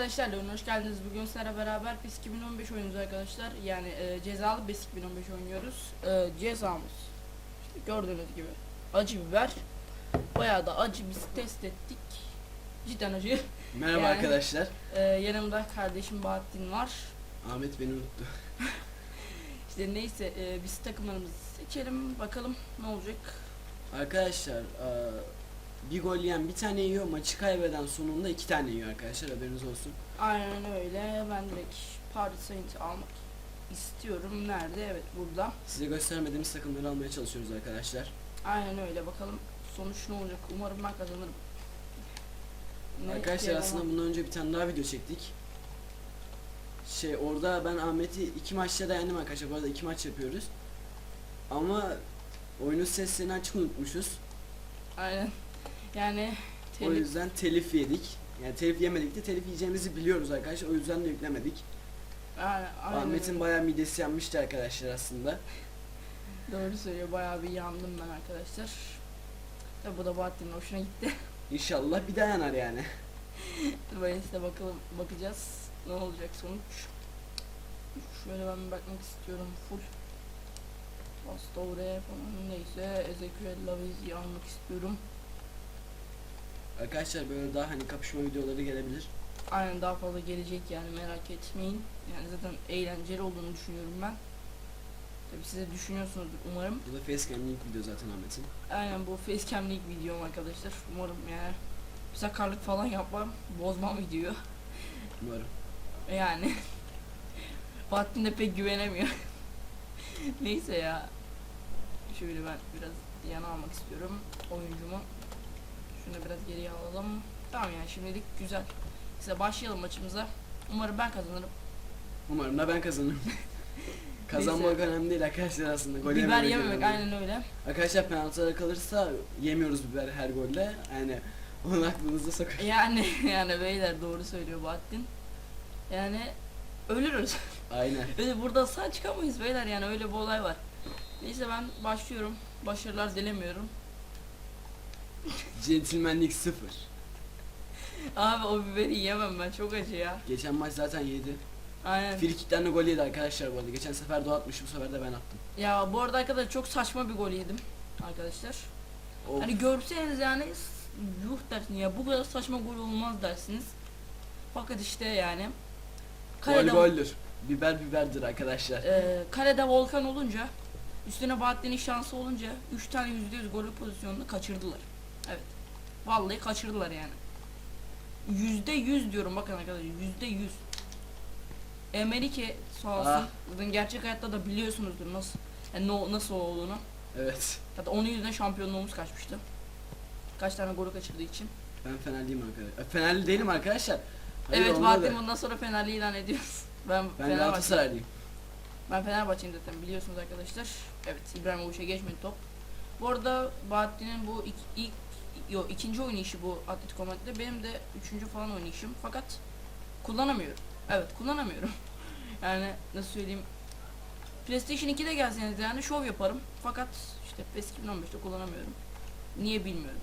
arkadaşlar, oyuna hoş geldiniz. Bugün sizlerle beraber PES 2015 oynuyoruz arkadaşlar. Yani e, cezalı PES 2015 oynuyoruz. E, cezamız, işte gördüğünüz gibi acı biber. Bayağı da acı biz test ettik. Cidden acı. Merhaba Yani- arkadaşlar. E, yanımda kardeşim Bahattin var. Ahmet beni unuttu. İşte neyse e, biz takımlarımızı seçelim. Bakalım ne olacak. Arkadaşlar eee, bir gol yiyen bir tane yiyor maçı kaybeden sonunda iki tane yiyor arkadaşlar haberiniz olsun. Aynen öyle. Ben direkt Paris Saint almak istiyorum. Nerede? Evet burada. Size göstermediğimiz takımları almaya çalışıyoruz arkadaşlar. Aynen öyle bakalım sonuç ne olacak umarım ben kazanırım. Ne arkadaşlar aslında bundan önce bir tane daha video çektik. Şey orada ben Ahmet'i iki maçta da yendim arkadaşlar. Bu arada iki maç yapıyoruz. Ama oyunun seslerini açık unutmuşuz. Aynen yani O telif yüzden telif yedik. Yani telif yemedik de telif yiyeceğimizi biliyoruz arkadaşlar. O yüzden de yüklemedik. aynen, aynen Ahmet'in öyle. bayağı midesi yanmıştı arkadaşlar aslında. doğru söylüyor bayağı bir yandım ben arkadaşlar. Tabi bu da Bahattin'in hoşuna gitti. İnşallah bir daha yanar yani. Böyle size bakalım bakacağız ne olacak sonuç. Şöyle ben bir bakmak istiyorum full. Pastore falan neyse Ezekiel Lavezzi'yi almak istiyorum. Arkadaşlar böyle daha hani kapışma videoları gelebilir. Aynen daha fazla gelecek yani merak etmeyin. Yani zaten eğlenceli olduğunu düşünüyorum ben. Tabi siz de düşünüyorsunuzdur umarım. Bu da facecam link video zaten Ahmet'in. Aynen bu facecam ilk videom arkadaşlar. Umarım yani bir sakarlık falan yapmam, bozmam videoyu. Umarım. Yani Bahattin de pek güvenemiyor. Neyse ya. Şöyle ben biraz yana almak istiyorum oyuncumu. Biraz geriye alalım. Tamam yani şimdilik güzel. Size başlayalım maçımıza. Umarım ben kazanırım. Umarım da ben kazanırım. Kazanmak Neyse. önemli değil arkadaşlar aslında. Gol Biber yememek önemli. aynen öyle. Arkadaşlar penaltılara kalırsa yemiyoruz biber her golde. Yani onu aklınıza sokun. Yani yani beyler doğru söylüyor Bahattin. Yani ölürüz. Aynen. Öyle burada sağ çıkamayız beyler yani öyle bir olay var. Neyse ben başlıyorum. Başarılar dilemiyorum. Centilmenlik sıfır. Abi o biberi yemem ben çok acı ya. Geçen maç zaten yedi. Aynen. Frikikten de gol yedi arkadaşlar bu arada. Geçen sefer o atmış bu sefer de ben attım. Ya bu arada arkadaşlar çok saçma bir gol yedim arkadaşlar. Of. Hani görseniz yani yuh dersin ya bu kadar saçma gol olmaz dersiniz. Fakat işte yani gol kalede, goldür. Biber biberdir arkadaşlar. e, kalede Volkan olunca üstüne Bahattin'in şansı olunca 3 tane %100 golü pozisyonunu kaçırdılar. Evet. Vallahi kaçırdılar yani. Yüzde yüz diyorum bakın arkadaşlar yüzde yüz. Emerike sağ olsun. Ah. Zaten gerçek hayatta da biliyorsunuzdur nasıl yani no- nasıl olduğunu. Evet. Hatta onun yüzünden şampiyonluğumuz kaçmıştı. Kaç tane golü kaçırdığı için. Ben Fenerliyim arkadaşlar. E, Fenerli değilim arkadaşlar. Hayır, evet da- bundan sonra Fenerli ilan ediyoruz. Ben, Ben. Galatasaraylıyım. Ben Fenerbahçe'yim zaten biliyorsunuz arkadaşlar. Evet İbrahimovic'e geçmedi top. Bu arada Bahattin'in bu ilk, ilk yo, ikinci oynayışı bu Atletico Madrid'de. Benim de üçüncü falan oynayışım. Fakat kullanamıyorum. Evet kullanamıyorum. yani nasıl söyleyeyim. PlayStation 2'de gelseniz yani şov yaparım. Fakat işte PES 2015'te kullanamıyorum. Niye bilmiyorum.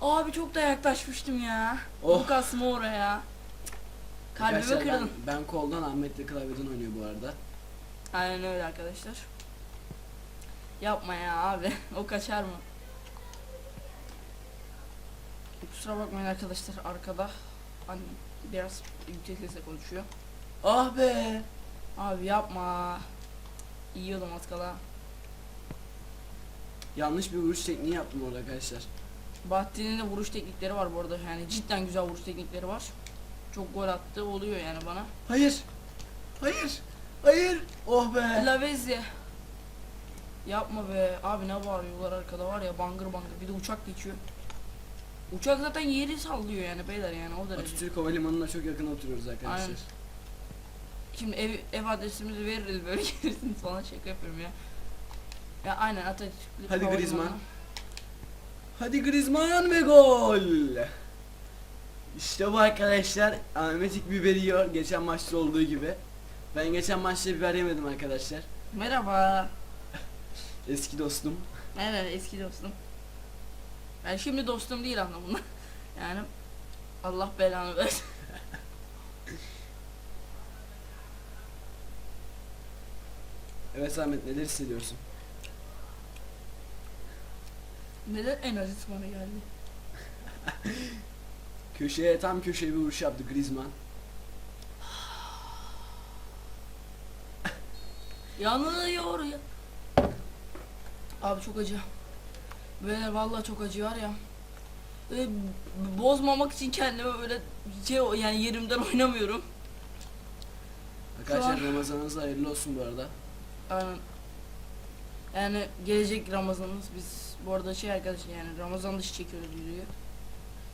Abi çok da yaklaşmıştım ya. Oh. Lucas Moura ya. Kalbimi Arkadaşlar kırdın. ben, ben koldan Ahmet de klavyeden oynuyor bu arada. Aynen öyle arkadaşlar. Yapma ya abi. o kaçar mı? Kusura bakmayın arkadaşlar arkada. Annem biraz yüksek sesle konuşuyor. Ah be. Abi yapma. Yiyordum az kala. Yanlış bir vuruş tekniği yaptım orada arkadaşlar. Bahattin'in de vuruş teknikleri var bu arada. Yani cidden güzel vuruş teknikleri var. Çok gol attı oluyor yani bana. Hayır. Hayır. Hayır. Oh be. Lavezzi. Yapma be. Abi ne bağırıyorlar arkada var ya bangır bangır. Bir de uçak geçiyor. Uçak zaten yeri sallıyor yani beyler yani o derece. Atatürk Havalimanı'na çok yakın oturuyoruz arkadaşlar. Aynen. Şimdi ev, ev adresimizi veririz böyle gelirsiniz falan şaka yapıyorum ya. Ya aynen Atatürk. Hadi. Griezmann. Hadi Griezmann ve gol. İşte bu arkadaşlar. Ahmet ilk biberi yiyor. Geçen maçta olduğu gibi. Ben geçen maçta biber yemedim arkadaşlar. Merhaba. Eski dostum. Evet eski dostum. Yani şimdi dostum değil bunlar. Yani Allah belanı versin. Evet Ahmet neler hissediyorsun? Neden en aziz bana geldi? Köşeye tam köşeye bir vuruş yaptı Griezmann. Yanıyor ya. Abi çok acı. Böyle vallahi çok acı var ya. B- bozmamak için kendime böyle şey yani yerimden oynamıyorum. Arkadaşlar an- Ramazanınız hayırlı olsun bu arada. Aynen. Yani gelecek Ramazanımız biz bu arada şey arkadaşlar yani Ramazan dışı çekiyoruz videoyu.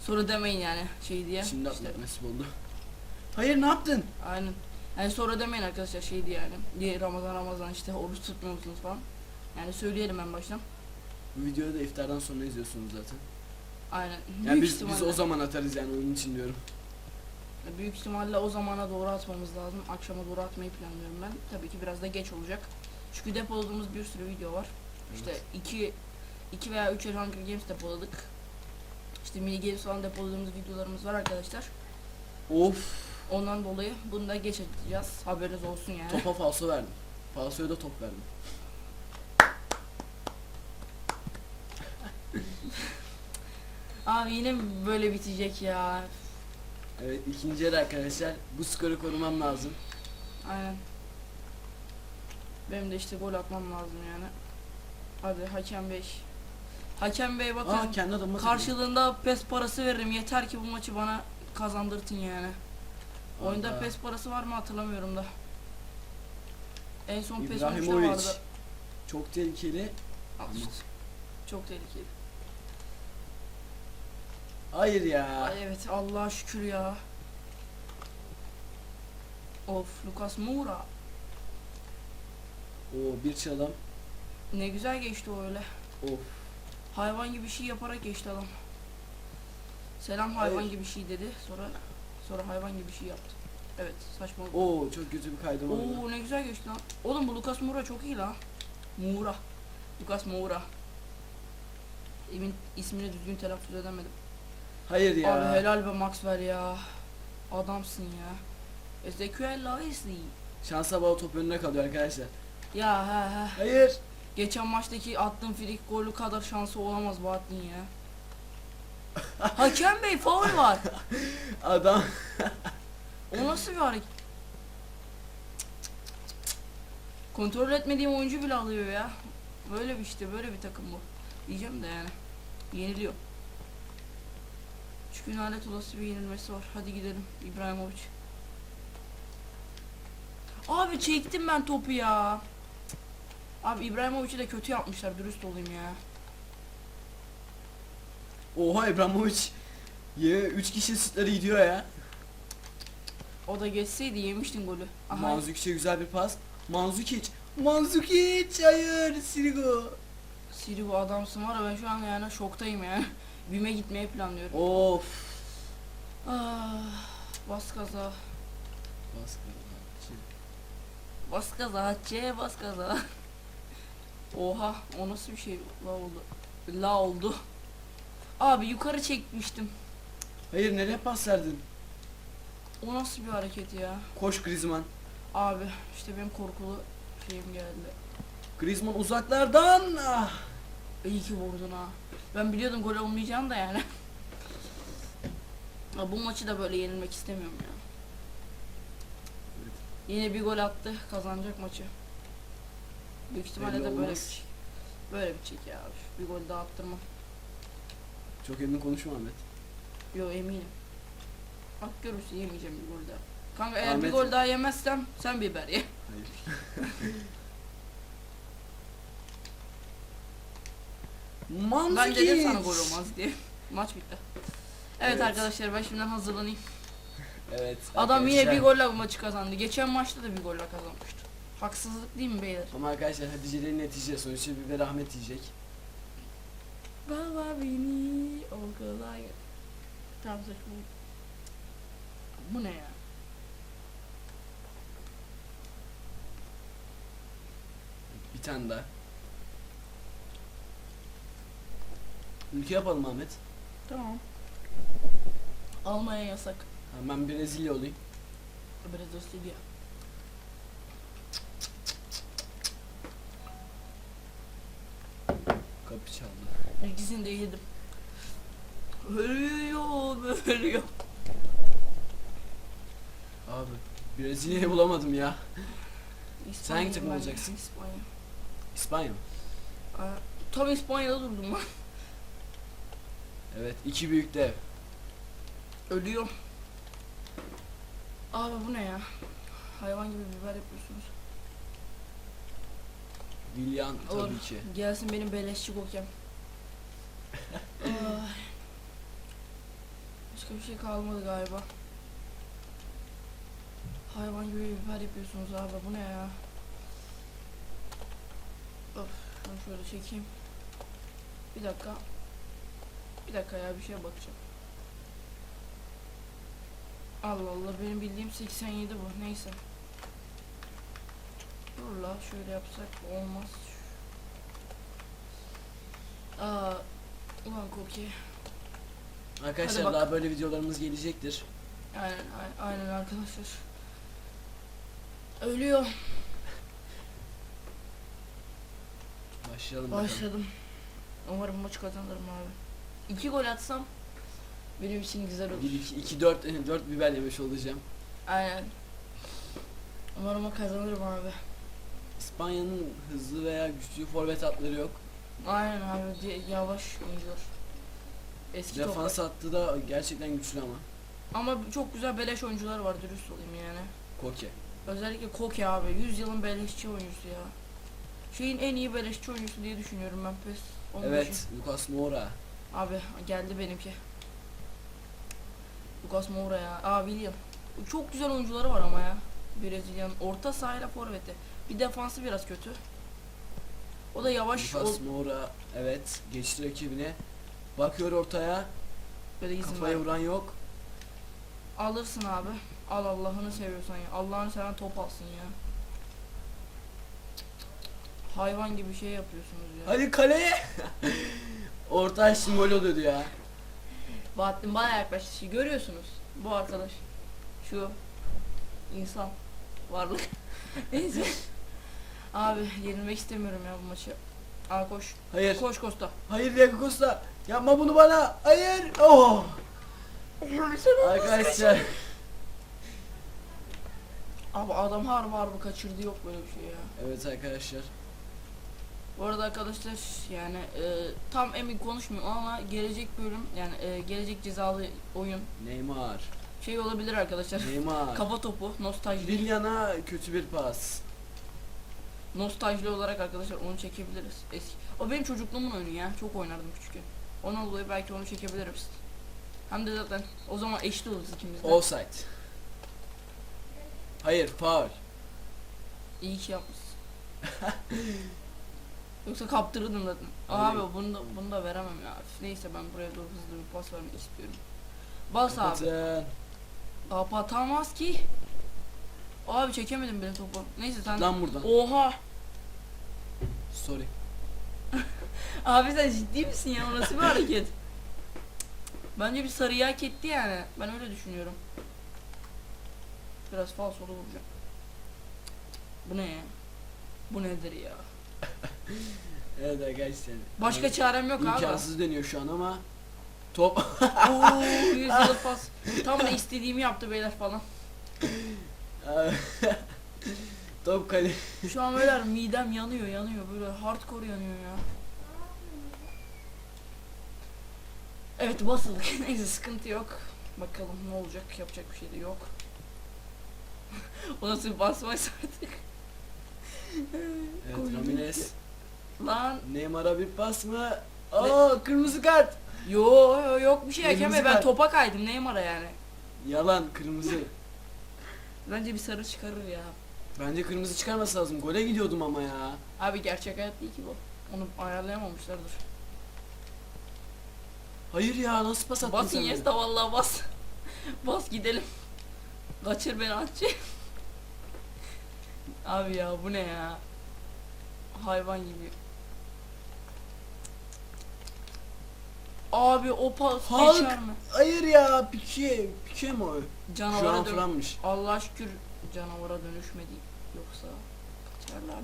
Sonra demeyin yani şey diye. Şimdi İşte, nasip oldu. Hayır ne yaptın? aynen. Yani sonra demeyin arkadaşlar şey diye yani. Diye Ramazan Ramazan işte oruç tutmuyor musunuz falan. Yani söyleyelim en baştan. Bu videoyu da iftardan sonra izliyorsunuz zaten. Aynen. Yani büyük biz, biz ihtimalle, o zaman atarız yani onun için diyorum. büyük ihtimalle o zamana doğru atmamız lazım. Akşama doğru atmayı planlıyorum ben. Tabii ki biraz da geç olacak. Çünkü depoladığımız bir sürü video var. İşte 2 2 veya 3 Hunger Games depoladık. İşte mini games falan depoladığımız videolarımız var arkadaşlar. Of. Ondan dolayı bunu da geç atacağız. Haberiniz olsun yani. Topa falso verdim. Falsoya da top verdim. Abi yine böyle bitecek ya. Evet ikinci yarı arkadaşlar. Bu skoru korumam lazım. Aynen. Benim de işte gol atmam lazım yani. Hadi hakem bey. Hakem bey bakın. Aa kendi adamıma Karşılığında pes parası veririm. Yeter ki bu maçı bana kazandırtın yani. Oyunda Aa. pes parası var mı hatırlamıyorum da. En son pes maçta vardı. Çok tehlikeli. Al işte. Çok tehlikeli. Hayır ya. Ay evet Allah'a şükür ya. Of Lucas Moura. Oo bir çalım. Ne güzel geçti o öyle. Of. Hayvan gibi şey yaparak geçti adam. Selam hayvan Hayır. gibi şey dedi. Sonra sonra hayvan gibi şey yaptı. Evet saçma. Oo çok kötü bir kaydım oldu. Oo ne güzel geçti lan. Oğlum bu Lucas Moura çok iyi lan. Moura. Lucas Moura. Emin ismini düzgün telaffuz edemedim. Hayır ya. Abi helal be Maxwell ya. Adamsın ya. Ezekiel Lavisli. Şansa bağlı top önüne kalıyor arkadaşlar. Ya he he. Hayır. Geçen maçtaki attığım frikik golü kadar şansı olamaz Bahattin ya. Hakem Bey faul var. Adam. O nasıl bir hareket? Kontrol etmediğim oyuncu bile alıyor ya. Böyle bir işte böyle bir takım bu. Diyeceğim de yani. Yeniliyor. Çünkü lanet olası bir yenilmesi var. Hadi gidelim İbrahimovic. Abi çektim ben topu ya. Abi İbrahimovic'i de kötü yapmışlar dürüst olayım ya. Oha İbrahimovic. Ye 3 kişi sütleri gidiyor ya. O da geçseydi yemiştin golü. Aha. Manzukic'e güzel bir pas. Manzukic. Manzukic hayır Sirigo. Siri bu adamsın var ya ben şu an yani şoktayım yani. Bime gitmeyi planlıyorum. Of. Ah, bas gaza. Bas. Bas gaza Hatice bas gaza. Oha o nasıl bir şey la oldu. La oldu. Abi yukarı çekmiştim. Hayır nereye pas verdin? O nasıl bir hareket ya? Koş Griezmann. Abi işte benim korkulu şeyim geldi. Griezmann uzaklardan. Ah. İyi ki vurdun ha. Ben biliyordum gol olmayacağını da yani. Ya bu maçı da böyle yenilmek istemiyorum ya. Yine bir gol attı kazanacak maçı. Büyük ihtimalle Belli de böyle bir olmaz. şey. Böyle bir çek ya. Üf, Bir gol daha attırma. Çok emin konuşma Ahmet. Yo eminim. Bak görürsün yemeyeceğim bir gol daha. Kanka eğer bir Ahmet- gol daha yemezsem sen biber ye. Hayır. Manzukic. Ben dedim sana gol olmaz diye. Maç bitti. Evet, Evet. arkadaşlar ben şimdiden hazırlanayım. Evet. Adam yine arkadaşlar. bir golle bu maçı kazandı. Geçen maçta da bir golle kazanmıştı. Haksızlık değil mi beyler? Ama arkadaşlar Hatice'nin netice sonuçta bir rahmet yiyecek. Baba beni o kadar... Tamam saçma. Bu ne ya? Bir tane daha. Ülke yapalım Ahmet. Tamam. Almanya yasak. Ha, Ben Brezilya olayım. Brezilya. Kapı çaldı. İkisini de yedim. Ölüyor, ölüyor. Abi Brezilya'yı bulamadım ya. İspanya hangi takım bence, olacaksın? İspanya. İspanya mı? Aa, tam İspanya'da durdum ben. Evet iki büyük dev. Ölüyor. Abi bu ne ya? Hayvan gibi biber yapıyorsunuz. Vilyan Olur. tabii ki. Gelsin benim beleşçi kokem. Başka bir şey kalmadı galiba. Hayvan gibi biber yapıyorsunuz abi. Bu ne ya? Of, şunu şöyle çekeyim. Bir dakika. Bir dakika ya bir şeye bakacağım. Allah Allah benim bildiğim 87 bu. Neyse. Dur la şöyle yapsak olmaz. Aa, ulan Koki. Arkadaşlar Hadi bak. daha böyle videolarımız gelecektir. Aynen, aynen arkadaşlar. Ölüyor. Başlayalım bakalım. Başladım. Umarım maçı kazanırım abi. İki gol atsam benim için güzel olur. 1 2 2 4 4 biber yemiş olacağım. Aynen. Umarım kazanırım abi. İspanya'nın hızlı veya güçlü forvet hatları yok. Aynen abi yavaş oyuncular. Eski Defans toprak. hattı da gerçekten güçlü ama. Ama çok güzel beleş oyuncular var dürüst olayım yani. Koke. Özellikle Koke abi 100 yılın beleşçi oyuncusu ya. Şeyin en iyi beleşçi oyuncusu diye düşünüyorum ben PES. 15'in. Evet, Lucas Moura. Abi geldi benimki. Lucas Moura ya. Aa William. Çok güzel oyuncuları var ama ya. Brezilya'nın orta sahayla forveti. Bir defansı biraz kötü. O da yavaş Lucas Moura evet geçti rakibine. Bakıyor ortaya. böyle izin Kafaya ver. vuran yok. Alırsın abi. Al Allah'ını seviyorsan ya. Allah'ını seven top alsın ya. Hayvan gibi şey yapıyorsunuz ya. Hadi kaleye. Orta gol oluyordu ya. Bahattin bana yaklaştı. Görüyorsunuz. Bu arkadaş. Şu insan. Varlık. Neyse. Abi yenilmek istemiyorum ya bu maçı. Aa koş. Hayır. Koş Costa. Hayır Diego Costa. Yapma bunu bana. Hayır. Oh. Arkadaşlar. Abi adam harbi harbi kaçırdı yok böyle bir şey ya. Evet arkadaşlar. Bu arada arkadaşlar yani e, tam emin konuşmuyorum ama gelecek bölüm yani e, gelecek cezalı oyun Neymar. şey olabilir arkadaşlar. Neymar. Kafa topu nostalji. Liliana kötü bir pas. Nostalji olarak arkadaşlar onu çekebiliriz. Eski. O benim çocukluğumun oyunu ya. Çok oynardım küçükken. Ondan dolayı belki onu çekebiliriz. Hem de zaten o zaman eşit oluruz ikimiz de. Offside. Hayır, foul. İyi ki yapmışsın. Yoksa kaptırırdım zaten. Hayır. Abi bunu da, bunu da veremem ya. Neyse ben buraya doğru hızlı bir pas vermek istiyorum. Bas abi. Kapatın. Kapatamaz ki. Abi çekemedim bile topu. Neyse sen. Lan buradan. Oha. Sorry. Abi sen ciddi misin ya? O nasıl bir hareket? Bence bir sarıyı hak etti yani. Ben öyle düşünüyorum. Biraz falsolu vuracağım. Bu ne ya? Bu nedir ya? Evet arkadaşlar. Başka Evet. çarem yok abi. İmkansız deniyor şu an ama top Oo, yüz yıllık pas. Tam da istediğimi yaptı beyler falan. top kale. Şu an beyler midem yanıyor yanıyor böyle hardcore yanıyor ya. Evet basıldık. Neyse sıkıntı yok. Bakalım ne olacak yapacak bir şey de yok. o nasıl bir basmaysa artık. Evet. Ramirez. Lan Neymar'a bir pas mı? Aa kırmızı kart. yo yo yok bir şey Kırmızı hakeme ben kart. topa kaydım Neymar'a yani. Yalan kırmızı. Bence bir sarı çıkarır ya. Bence kırmızı çıkarması lazım. Gole gidiyordum ama ya. Abi gerçek hayat değil ki bu. Onu ayarlayamamışlardır. Hayır ya nasıl pas attın Bas sen? Iniesta vallahi bas. bas gidelim. Kaçır beni Atçı. Abi ya bu ne ya? Hayvan gibi. Abi o pas Hulk. mi? Hayır ya Pike. Pike mi o? Şu Canavara an dön. Fran'mış. Allah şükür canavara dönüşmedi. Yoksa kaçarlardı.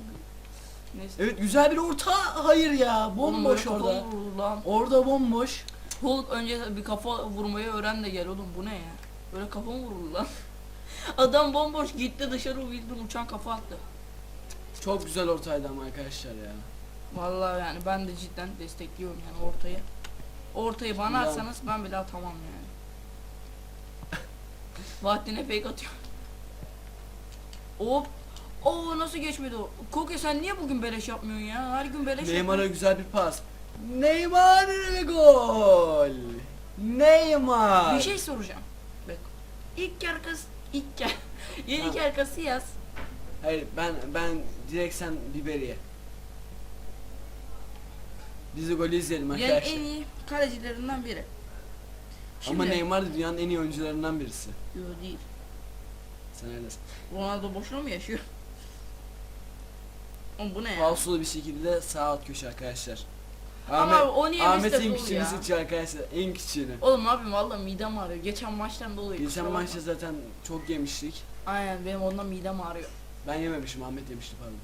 Neyse. Evet güzel bir orta. Hayır ya. Bomboş böyle kafa orada. vurulur lan. Orada bomboş. Hulk önce bir kafa vurmayı öğren de gel oğlum bu ne ya? Böyle kafa mı vurulur lan? Adam bomboş gitti dışarı bildim uçan kafa attı. Çok güzel ortaydı ama arkadaşlar ya. Vallahi yani ben de cidden destekliyorum yani ortayı. Ortayı bana Ulan. atsanız ben bile atamam yani. Bahattin'e fake atıyor. Hop. Oo nasıl geçmedi o? Koke sen niye bugün beleş yapmıyorsun ya? Her gün beleş Neymar'a yapıyorsun. güzel bir pas. Neymar ve gol. Neymar. Bir şey soracağım. Bak. İlk yarkası ilk yar Yeni Ha. yarkası yaz. Hayır ben ben direkt sen biberiye. Biz de golü izleyelim Yani arkadaşlar. en iyi kalecilerinden biri. Ama Neymar da dünyanın en iyi oyuncularından birisi. Yo değil. Sen öylesin. Ronaldo boşuna mı yaşıyor? Oğlum bu ne ya? Falsolu bir şekilde sağ alt köşe arkadaşlar. Ama abi o niye Ahmet en dolu küçüğünü seçiyor arkadaşlar. En küçüğünü. Oğlum ne yapayım valla midem ağrıyor. Geçen maçtan dolayı. Geçen kusura bakma. maçta zaten çok yemiştik. Aynen benim ondan midem ağrıyor. Ben yememişim Ahmet yemişti pardon.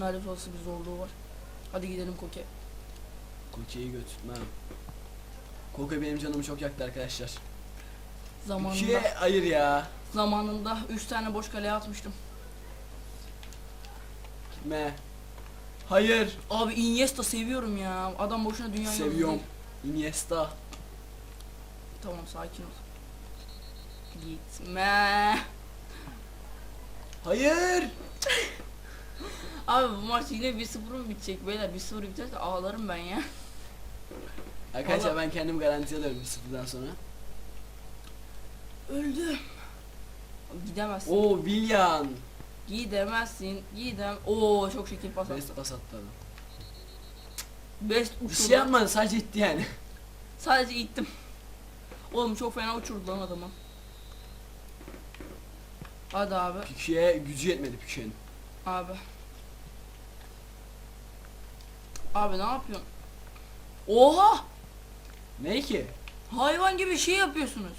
Lanet olası bir zorluğu var. Hadi gidelim koke. Koke'yi götürmem. Koke benim canımı çok yaktı arkadaşlar. Zamanında İkiye hayır ya. zamanında 3 tane boş kaleye atmıştım. Gitme. Hayır. Abi Iniesta seviyorum ya. Adam boşuna dünya Seviyorum. Iniesta. Tamam sakin ol. Gitme. Hayır. Abi bu maç yine 1-0 mı bitecek beyler? 1-0 biterse ağlarım ben ya. Arkadaşlar Vallahi- ben kendim garantiye alıyorum sıfırdan sonra. Öldüm. Gidemezsin. Oo Willian. Gidemezsin. Gidem. Oo çok şekil pas attı. Best pas attı adam. Best Bir uçurdu. şey yapmadı sadece itti yani. Sadece ittim. Oğlum çok fena uçurdu lan adamı. Hadi abi. Pike'ye gücü yetmedi Pike'nin. Abi. Abi ne yapıyorsun? Oha! Ne ki? Hayvan gibi şey yapıyorsunuz.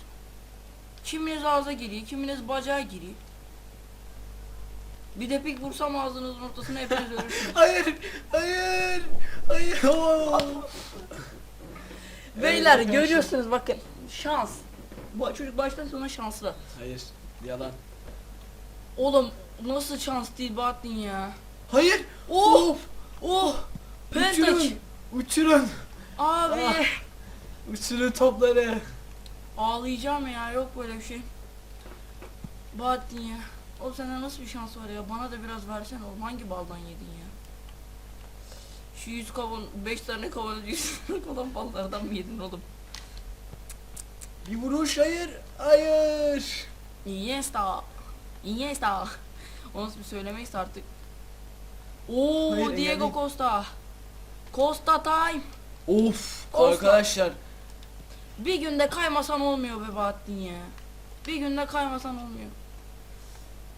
Kiminiz ağza giriyor, kiminiz bacağa giriyor. Bir de pik vursam ağzınızın ortasına hepiniz ölürsünüz. Hayır. Hayır. Hayır. Beyler Evet, görüyorsunuz bakın. Şans. Bu çocuk baştan sona şanslı. Hayır. Yalan. Oğlum nasıl şans değil Bahattin ya. Hayır. Oh! Oh! Pentaç. Uçurun. Uçurun. Abi. Ah. Uçurun topları. Ağlayacağım ya yok böyle bir şey. Bahattin ya. O sende nasıl bir şans var ya? Bana da biraz versene oğlum. Hangi baldan yedin ya? Şu 100 kavun, 5 tane kavanoz 100 tane olan ballardan mı yedin oğlum? Bir vuruş hayır. Hayır. Iniesta. Iniesta. O nasıl bir söylemeyse artık. Oo Hayır, Diego engelleyin. Costa. Costa time. Of. Olsun. Arkadaşlar. Bir günde kaymasan olmuyor be Bahattin ya. Bir günde kaymasan olmuyor.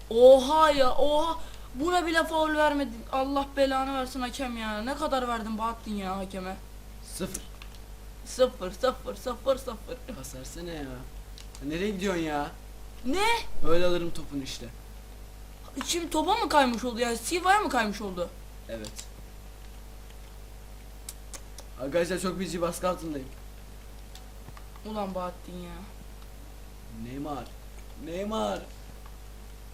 Oha ya oha. Buna bile faul vermedin. Allah belanı versin hakem ya. Ne kadar verdin Bahattin ya hakeme? Sıfır. Sıfır sıfır sıfır sıfır. Pas versene ya. Nereye gidiyorsun ya? Ne? Öyle alırım topunu işte. Şimdi topa mı kaymış oldu ya? Silva'ya mı kaymış oldu? Evet. Arkadaşlar çok bir baskı altındayım. Ulan Bahattin ya. Neymar. Neymar.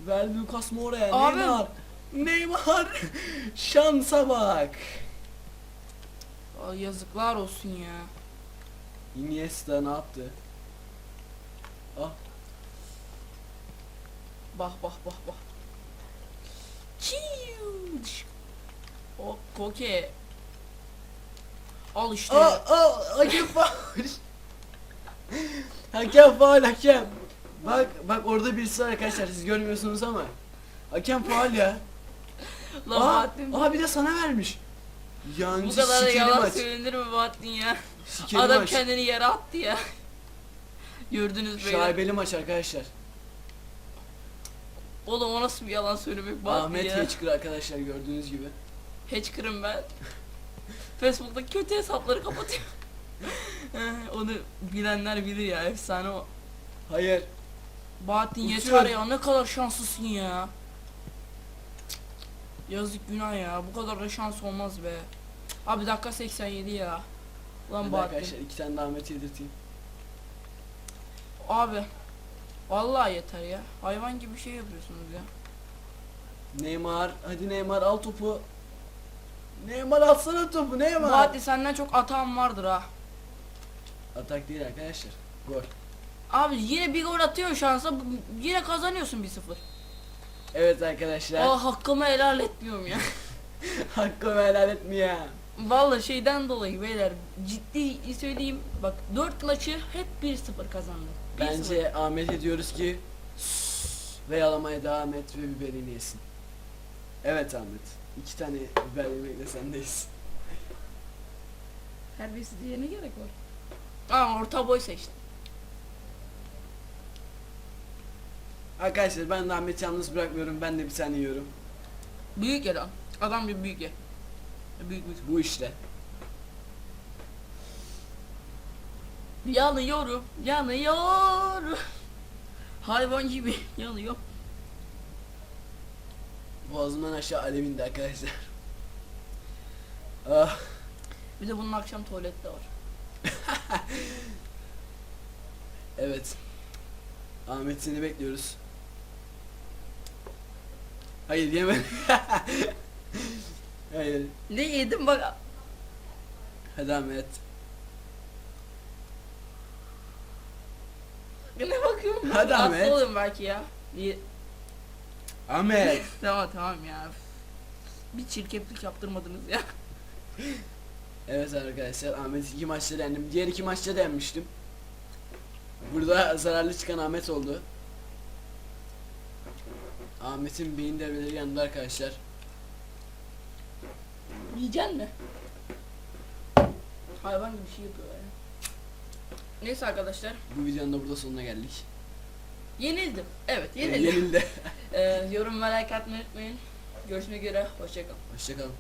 Ver Lucas Moura'ya. Abi. Neymar. Neymar. Şansa bak. Yazıklar olsun ya. Iniesta ne yaptı? Ah. Bak bak bak bak. Çiu. O koke. Al işte. Aa, aa, hakem faul. hakem faul hakem. Bak bak orada birisi var arkadaşlar siz görmüyorsunuz ama. Hakem faul ya. Lan Aa, Bahattin. aa bir de sana vermiş. Yani Bu kadar da yalan maç. söylenir mi Bahattin ya? Sikeli Adam maç. kendini yere attı ya. Gördünüz beyler. Şaibeli maç arkadaşlar. Oğlum o nasıl bir yalan söylemek Bahattin Ahmet ya. Geçkır arkadaşlar gördüğünüz gibi. Hacker'ım ben. Facebook'ta kötü hesapları kapatıyor. Eh, Onu bilenler bilir ya efsane o. Hayır. Bahattin yeter ya ne kadar şanslısın ya. Yazık günah ya bu kadar da şans olmaz be. Abi dakika 87 ya. Ulan Bahattin. arkadaşlar iki tane daha yedirteyim. Abi. Vallahi yeter ya. Hayvan gibi bir şey yapıyorsunuz ya. Neymar. Hadi Neymar al topu. Neymar alsana topu Neymar. Bahattin senden çok atağım vardır ha. Atak değil arkadaşlar. Gol. Abi yine bir gol atıyor şansa yine kazanıyorsun 1-0. Evet arkadaşlar. Aa hakkımı helal etmiyorum ya. Hakkımı helal etmiyor. Vallahi şeyden dolayı beyler ciddi söyleyeyim bak 4 maçı hep 1-0 kazandı. 1-0. Bence Ahmet'e diyoruz ki ve yalamaya devam et ve biberini yesin. Evet Ahmet. iki tane biber yemekle sendeyiz. her birisi diğerine gerek var. Aa orta boy seçtim. Arkadaşlar ben de Ahmet'i yalnız bırakmıyorum. Ben de bir tane yiyorum. Büyük ya lan. Adam bir büyük ye. Büyük büyük. Bu işte. Yanıyorum, yanıyorum. Hayvan gibi yanıyor. Boğazımdan aşağı alev indi arkadaşlar. Ah. Bir de bunun akşam tuvalette var. Evet. Ahmet seni bekliyoruz. Hayır yeme. Hayır. Ne yedim bak. Hadi Ahmet. Ne bakıyorum? Hadi Hasta Ahmet. oluyorum belki ya. Ye- Ahmet. tamam tamam ya. Bir çirkeflik yaptırmadınız ya. Evet arkadaşlar Ahmet iki maçta yendim. Diğer iki maçta da yenmiştim. Burada zararlı çıkan Ahmet oldu. Ahmet'in beyin devreleri yandı arkadaşlar. Yiyeceksin mi? Hayvan gibi bir şey yapıyor ya. Neyse arkadaşlar. Bu videonun da burada sonuna geldik. Yenildim. Evet yenildim. Yenildi. Ee, yorum ve like atmayı unutmayın. Görüşmek üzere. Hoşçakalın. Hoşçakalın.